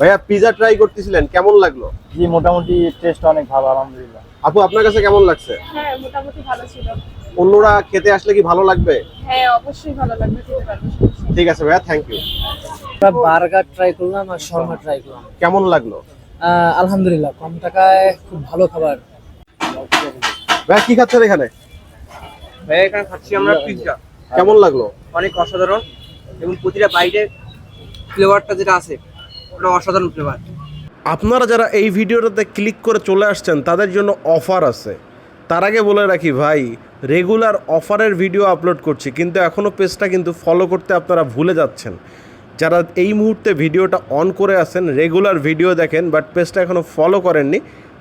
ভাইয়া pizza try করতেছিলেন কেমন লাগল? জি মোটামুটি টেস্ট অনেক ভালো আলহামদুলিল্লাহ। আপু আপনার কাছে কেমন লাগছে? হ্যাঁ মোটামুটি ভালো ছিল। অন্যরা খেতে আসলে কি ভালো লাগবে? হ্যাঁ অবশ্যই ভালো লাগবে খেতে পারবে ঠিক আছে ভাইয়া থ্যাংক ইউ আমরা বার্গার ট্রাই করলাম আর শর্মা ট্রাই করলাম। কেমন লাগল? আলহামদুলিল্লাহ কম টাকায় খুব ভালো খাবার। ভাইয়া কি খাচ্ছেন এখানে? ভাইয়া এখানে খাচ্ছি আমরা পিৎজা কেমন লাগল? অনেক অসাধারণ। এবং প্রতিটা বাইরে ফ্লেভারটা যেটা আছে ওটা অসাধারণ ফ্লেভার আপনারা যারা এই ভিডিওটাতে ক্লিক করে চলে আসছেন, তাদের জন্য অফার আছে। তার আগে বলে রাখি ভাই রেগুলার অফারের ভিডিও আপলোড করছি, কিন্তু এখনও পেজটা কিন্তু ফলো করতে আপনারা ভুলে যাচ্ছেন। যারা এই মুহূর্তে ভিডিওটা অন করে আছেন রেগুলার ভিডিও দেখেন বাট পেজটা এখনও ফলো করেননি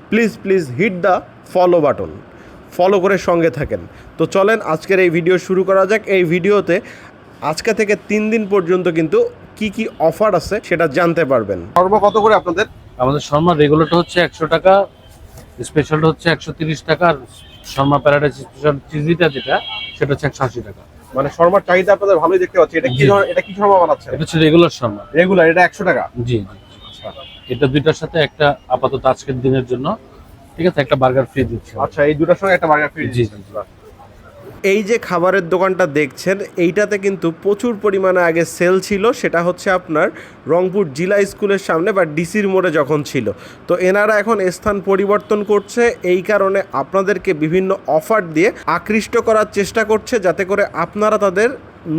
please please hit the follow button follow করে সঙ্গে থাকেন। তো চলেন, আজকের এই ভিডিও শুরু করা যাক। এই ভিডিওতে আজকে থেকে তিন দিন পর্যন্ত কিন্তু কি কি অফার আছে সেটা জানতে পারবেন। সর্ব কত করে আপনাদের? আমাদের শর্মা রেগুলারটা হচ্ছে একশো টাকা স্পেশালটা হচ্ছে একশো তিরিশ টাকা আর শর্মা প্যারাডাইস স্পেশাল চিজিটা যেটা সেটা হচ্ছে একশো আশি টাকা। মানে শর্মার চাহিদা আপনাদের ভালোই দেখতে পাচ্ছি। এটা কি এটা কি শর্মা বানাচ্ছেন এটা হচ্ছে রেগুলার শর্মা। রেগুলার এটা একশো টাকা? জি জি। এটা দুইটার সাথে একটা আপাতত আজকের দিনের জন্য ঠিক আছে? একটা বার্গার ফ্রি দিচ্ছি। আচ্ছা এই দুটার সঙ্গে একটা বার্গার ফ্রি জি জি। এই যে খাবারের দোকানটা দেখছেন, এইটাতে কিন্তু প্রচুর পরিমাণে আগে সেল ছিল। সেটা হচ্ছে আপনার রংপুর জেলা স্কুলের সামনে বা ডিসির মোড়ে যখন ছিল। তো এনারা এখন স্থান পরিবর্তন করছে। এই কারণে আপনাদেরকে বিভিন্ন অফার দিয়ে আকৃষ্ট করার চেষ্টা করছে, যাতে করে আপনারা তাদের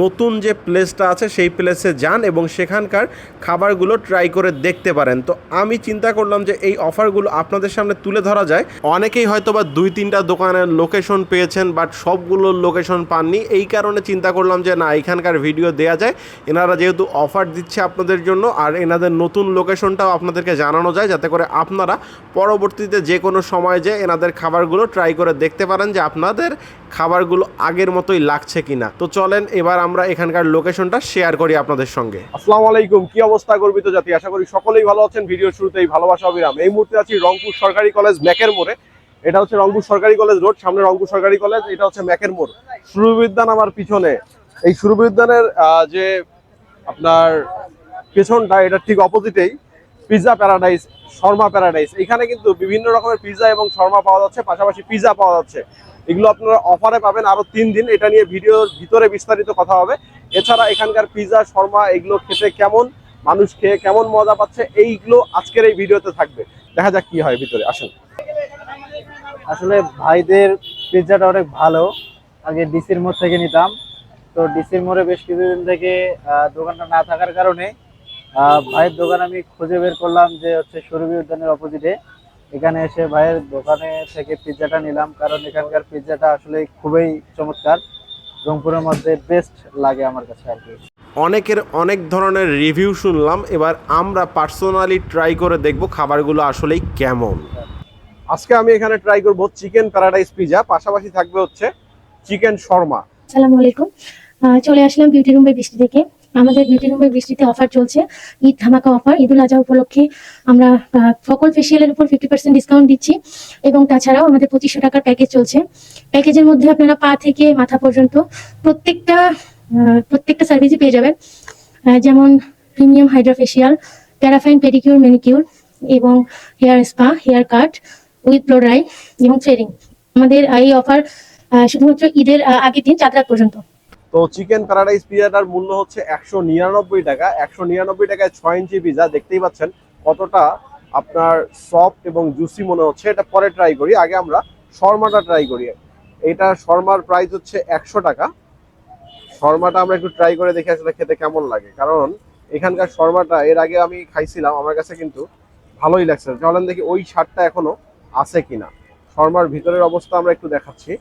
নতুন যে প্লেসটা আছে, সেই প্লেসে যান এবং সেখানকার খাবারগুলো ট্রাই করে দেখতে পারেন। তো আমি চিন্তা করলাম যে এই অফারগুলো আপনাদের সামনে তুলে ধরা যায়। অনেকেই হয়তো বা দুই তিনটা দোকানের লোকেশন পেয়েছেন বাট সবগুলোর লোকেশন পাননি। এই কারণে চিন্তা করলাম যে না, এখানকার ভিডিও দেয়া যায়। এনারা যেহেতু অফার দিচ্ছে আপনাদের জন্য, আর এনাদের নতুন লোকেশনটাও আপনাদেরকে জানানো যায়, যাতে করে আপনারা পরবর্তীতে যে কোনো সময় যে এনাদের খাবারগুলো ট্রাই করে দেখতে পারেন যে আপনাদের খাবারগুলো আগের মতোই লাগছে কিনা। তো চলেন, এবার আমরা এখানকার লোকেশনটা শেয়ার করি আপনাদের সঙ্গে। আসসালামু আলাইকুম, কি অবস্থা গর্বিত জাতি? আশা করি সকলেই ভালো আছেন। ভিডিও শুরুতেই ভালোবাসা, অবিরাম। এই মুহূর্তে আছি রংপুর সরকারি কলেজ, ম্যাকের মোড়ে। এটা হচ্ছে রংপুর সরকারি কলেজ রোড, সামনে রংপুর সরকারি কলেজ, এটা হচ্ছে ম্যাকের মোড়। সুরবিদ্যান আমার পিছনে। এই সুরবিদ্যানের যে আপনার পেছনটা, এটা ঠিক অপোজিটেই। Pizza paradise, shawarma paradise. এখানে কিন্তু বিভিন্ন রকমের পিৎজা এবং শর্মা পাওয়া যাচ্ছে, পাশাপাশি পিৎজা পাওয়া যাচ্ছে। এগুলো আপনারা অফারে পাবেন। আরও তিন দিন এটা নিয়ে ভিডিওর ভিতরে বিস্তারিত কথা হবে। এছাড়া এখানকার পিৎজা শর্মা, এগুলো খেতে কেমন, মানুষ খেয়ে কেমন মজা পাচ্ছে, এইগুলো আজকের এই ভিডিওতে থাকবে। দেখা যাক কি হয় ভিতরে। আসুন। আসলে ভাইদের পিৎজাটা অনেক ভালো। আগে ডিসির মোড় থেকে নিতাম। তো ডিসির মোড়ে বেশ কিছুদিন থেকে দোকানটা না থাকার কারণে ভাইয়ের দোকান আমি খুঁজে বের করলাম যে হচ্ছে সুরভি উদ্যানের অপোজিটে এখানে এসে ভাইয়ের দোকানে থেকে পিৎজাটা নিলাম কারণ এখানকার পিৎজাটা আসলে খুবই চমৎকার। রংপুরের মধ্যে বেস্ট লাগে আমার কাছে আর কি। অনেকের অনেক ধরনের রিভিউ শুনলাম এবার আমরা পার্সোনালি ট্রাই করে দেখব খাবারগুলো আসলেই কেমন। আজকে আমি এখানে ট্রাই করব চিকেন প্যারাডাইস পিজা পাশাপাশি থাকবে হচ্ছে চিকেন শর্মা। আসসালামু আলাইকুম। চলে আসলাম বিউটি রুম বাই বৃষ্টি থেকে আমাদের বিউটি রুম বাই বৃষ্টিতে অফার চলছে। ঈদ ধামাকা অফার ঈদুল আজহা উপলক্ষে আমরা সকল ফেসিয়ালের উপর ফিফটি পার্সেন্ট ডিসকাউন্ট দিচ্ছি এবং তাছাড়াও আমাদের পঁচিশশো টাকার প্যাকেজ চলছে। প্যাকেজের মধ্যে আপনারা পা থেকে মাথা পর্যন্ত প্রত্যেকটা প্রত্যেকটা সার্ভিসই পেয়ে যাবেন। যেমন premium hydra facial paraffin pedicure manicure এবং hair spa hair cut with blow এবং থ্রেডিং আমাদের এই অফার শুধুমাত্র ঈদের আগের দিন চাঁদ রাত পর্যন্ত। তো চিকেন প্যারাডাইস পিজাটার মূল্য হচ্ছে একশো নিরানব্বই টাকা। একশো নিরানব্বই টাকায় ছয় ইঞ্চি পিজা দেখতেই পাচ্ছেন কতটা আপনার সফট এবং জুসি মনে হচ্ছে। এটা পরে ট্রাই করি, আগে আমরা শর্মাটা ট্রাই করি। এটা শর্মার প্রাইস হচ্ছে একশো টাকা। শর্মাটা আমরা একটু ট্রাই করে দেখি আসলে খেতে কেমন লাগে। কারণ এখানকার শর্মাটা, এর আগে আমি খাইছিলাম, আমার কাছে কিন্তু ভালোই লাগছে। চলেন দেখি ওই স্বাদটা এখনও আছে কিনা। শর্মার ভিতরের অবস্থা আমরা একটু দেখাচ্ছি।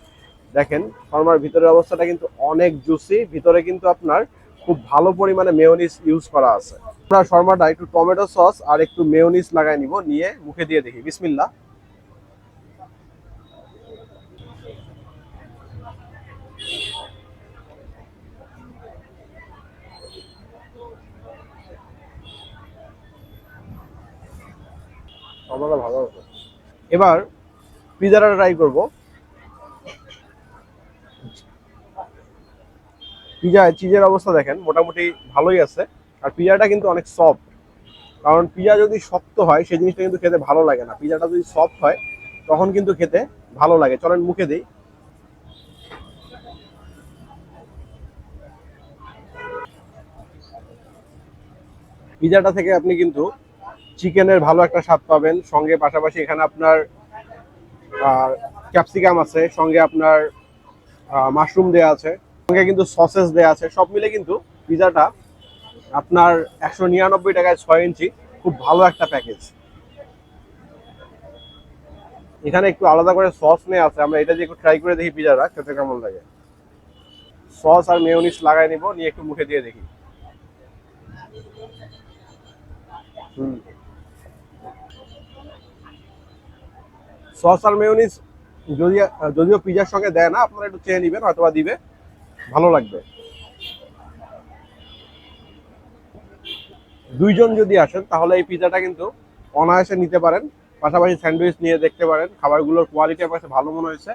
দেখেন, শর্মার ভিতরের অবস্থাটা কিন্তু অনেক জুসি ভিতরে কিন্তু আপনার খুব ভালো পরিমাণে মেয়োনিজ ইউজ করা আছে। আমরা শর্মাটা একটু টমেটো সস আর একটু মেয়োনিজ লাগাই নিব, নিয়ে মুখে দিয়ে দেখি। বিসমিল্লা ভালো এবার পিজাটা ট্রাই করব। পিজা চিজের অবস্থা দেখেন, মোটামুটি ভালোই আছে। আর পিজাটা কিন্তু অনেক সফট কারণ পিজা যদি শক্ত হয়, সেই জিনিসটা কিন্তু খেতে ভালো লাগে না। পিজাটা যদি সফট হয়, তখন কিন্তু খেতে ভালো লাগে। চলেন, মুখে দিই। পিজাটা থেকে আপনি কিন্তু চিকেনের ভালো একটা স্বাদ পাবেন। সঙ্গে পাশাপাশি এখানে আপনার ক্যাপসিকাম আছে, সঙ্গে আপনার মাশরুম দেয়া আছে। সঙ্গে কিন্তু সসেস দেয়া আছে। সব মিলে কিন্তু পিজাটা আপনার একশো নিরানব্বই টাকায় ছয় ইঞ্চি, খুব ভালো একটা প্যাকেজ এখানে একটু আলাদা করে সস নিয়ে আছে। আমরা এটা দিয়ে একটু ট্রাই করে দেখি পিজাটা, খেতে কেমন লাগে। সস আর মেয়নিস লাগাই নিব, নিয়ে একটু মুখে দিয়ে দেখি। সস আর মেয়োনিজ যদি যদিও পিজার সঙ্গে দেয় না, আপনারা একটু চেয়ে নেবেন হয়তো দিবে। ভালো লাগবে। দুইজন যদি আসেন, তাহলে এই পিজাটা কিন্তু অনায়াসে নিতে পারেন। পাশাপাশি স্যান্ডউইচ নিয়ে দেখতে পারেন। খাবারগুলোর কোয়ালিটি আমার কাছে ভালো মনে হয়েছে।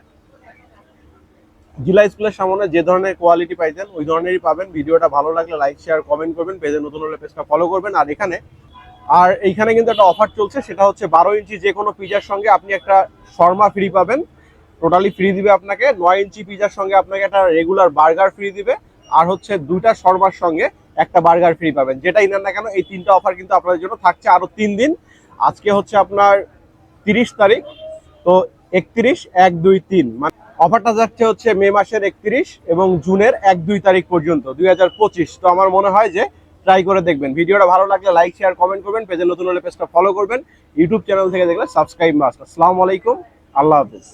জেলা স্কুলের সামনে যে ধরনের কোয়ালিটি পাইতেন ওই ধরনেরই পাবেন। ভিডিওটা ভালো লাগলে লাইক শেয়ার কমেন্ট করবেন। পেজে নতুন হলে পেজটা ফলো করবেন। আর এখানে, আর এইখানে কিন্তু একটা অফার চলছে। সেটা হচ্ছে বারো ইঞ্চি যে কোনো পিজার সঙ্গে আপনি একটা শর্মা ফ্রি পাবেন। টোটালি ফ্রি দিবে আপনাকে। নয় ইঞ্চি পিজার সঙ্গে আপনাকে একটা রেগুলার বার্গার ফ্রি দিবে। আর হচ্ছে দুইটা শর্মার সঙ্গে একটা বার্গার ফ্রি পাবেন। যেটাই নেন না কেন, এই তিনটা অফার কিন্তু আপনাদের জন্য থাকছে আরও তিন দিন। আজকে হচ্ছে আপনার তিরিশ তারিখ। তো একত্রিশ, এক, দুই, তিন। মানে অফারটা যাচ্ছে হচ্ছে মে মাসের একত্রিশ এবং জুনের এক, দুই তারিখ পর্যন্ত, দুই হাজার পঁচিশ। তো আমার মনে হয় যে ট্রাই করে দেখবেন। ভিডিওটা ভালো লাগলে লাইক শেয়ার কমেন্ট করবেন। পেজে নতুন হলে পেজটা ফলো করবেন। ইউটিউব চ্যানেল থেকে দেখলে সাবস্ক্রাইব মাস্ট আসসালামু আলাইকুম। আল্লাহ হাফিজ।